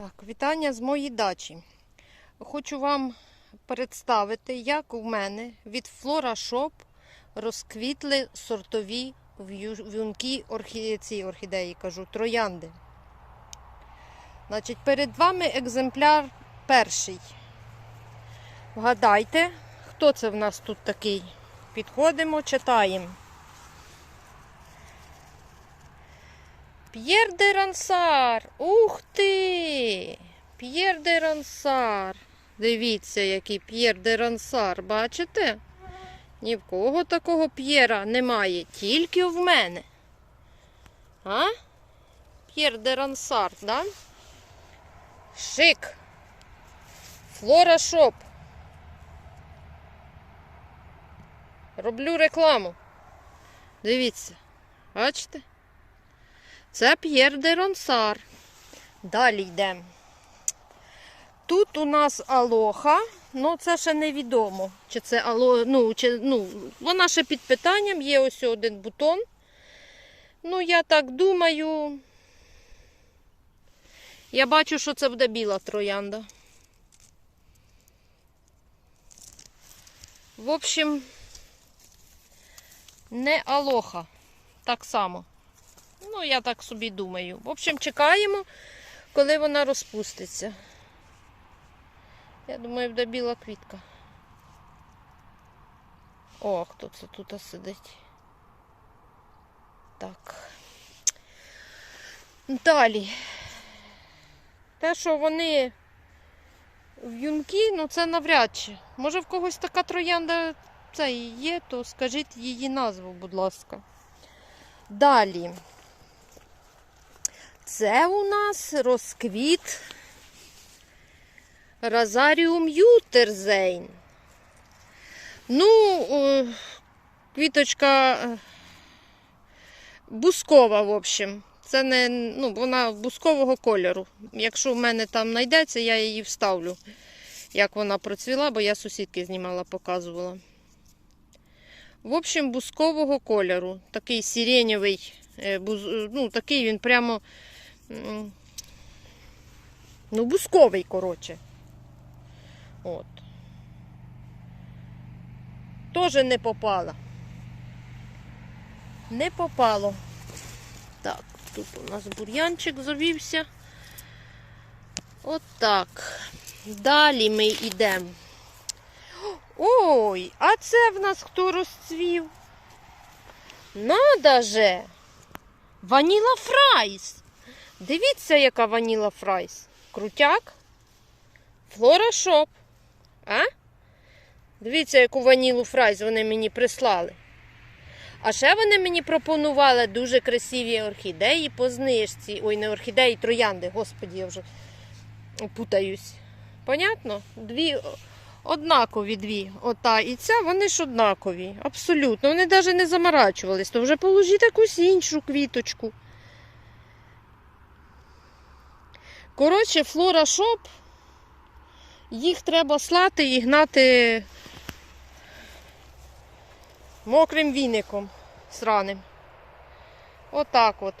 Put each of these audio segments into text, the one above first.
Так, вітання з моєї дачі. Хочу вам представити, як у мене від Flora Shop розквітли сортові в'ю- в'юнки орхі... ці орхідеї, кажу, троянди. Значить, перед вами екземпляр перший. Вгадайте, хто це в нас тут такий? Підходимо, читаємо. П'єр де Рансар! Ух ти! П'єр де Рансар. Дивіться, який П'єр де Рансар, бачите? Ні в кого такого П'єра немає, тільки в мене. А? П'єр де Рансар, да? Шик. Флора Шоп. Роблю рекламу. Дивіться. Бачите? Це П'єр де Ронсар. Далі йдемо. Тут у нас алоха, ну це ще невідомо. Чи це ало... ну, чи... ну, вона ще під питанням, є ось один бутон. Ну, я так думаю. Я бачу, що це буде біла троянда. В общем, не алоха. Так само. Ну, я так собі думаю. В общем, чекаємо, коли вона розпуститься. Я думаю, буде біла квітка. О, хто це тут сидить? Так. Далі. Те, що вони в'юнки, ну це навряд чи. Може в когось така троянда це і є, то скажіть її назву, будь ласка. Далі. Це у нас розквіт Розаріум Ютерзейн. Ну, квіточка е, бускова, в общем. Це не, ну, вона бускового кольору. Якщо в мене там знайдеться, я її вставлю, як вона процвіла, бо я сусідки знімала, показувала. В общем, бускового кольору. Такий сиренєвий, е, ну, такий він прямо. Ну, бусковий, коротше. От. Тоже не попала. Не попало. Так, тут у нас бур'янчик завівся. От так. Далі ми йдемо. Ой, а це в нас хто розцвів? Надо же! Ваніла Фрайс. Дивіться, яка ваніла Фрайс. Крутяк. Флора Шоп. А? Дивіться, яку ванілу Фрайс вони мені прислали. А ще вони мені пропонували дуже красиві орхідеї по знижці. Ой, не орхідеї, троянди, господі, я вже путаюсь. Понятно? Дві однакові дві. Ота і ця, вони ж однакові. Абсолютно. Вони навіть не заморачувались. То вже положіть якусь іншу квіточку. Коротше, флора шоп. Їх треба слати і гнати мокрим віником сраним. Отак от.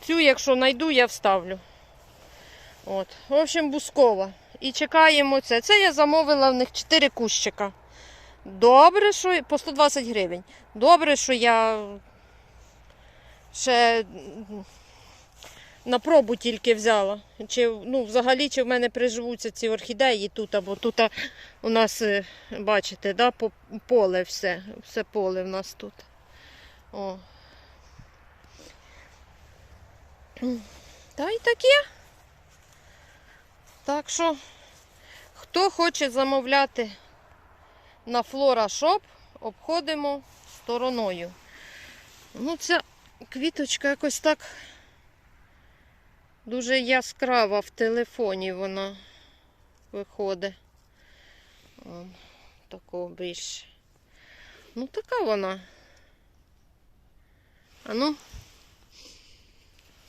Цю, якщо знайду, я вставлю. От. В общем, бускова. І чекаємо це. Це я замовила в них 4 кущика. Добре, що по 120 гривень. Добре, що я ще на пробу тільки взяла. Чи, ну, взагалі, чи в мене приживуться ці орхідеї тут, або тут у нас, е, бачите, да, поле все. Все поле в нас тут. О. Та й таке. Так що, хто хоче замовляти на Shop, обходимо стороною. Ну, ця квіточка якось так дуже яскрава в телефоні вона виходить. Такого більше. Ну, така вона. А ну.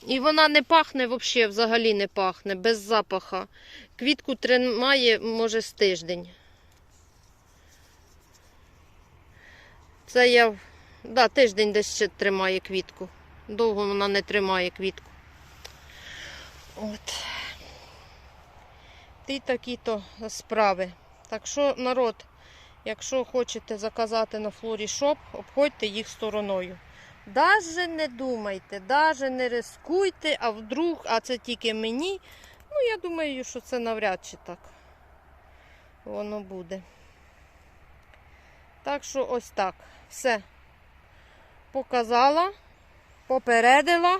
І вона не пахне взагалі, взагалі не пахне, без запаха. Квітку тримає, може, з тиждень. Це я, да, тиждень десь ще тримає квітку. Довго вона не тримає квітку. От. ті такі-то справи. Так що, народ, якщо хочете заказати на Флорі Шоп, обходьте їх стороною. Даже не думайте, даже не рискуйте, а вдруг, а це тільки мені. Ну, я думаю, що це навряд чи так воно буде. Так що ось так. Все. Показала, попередила.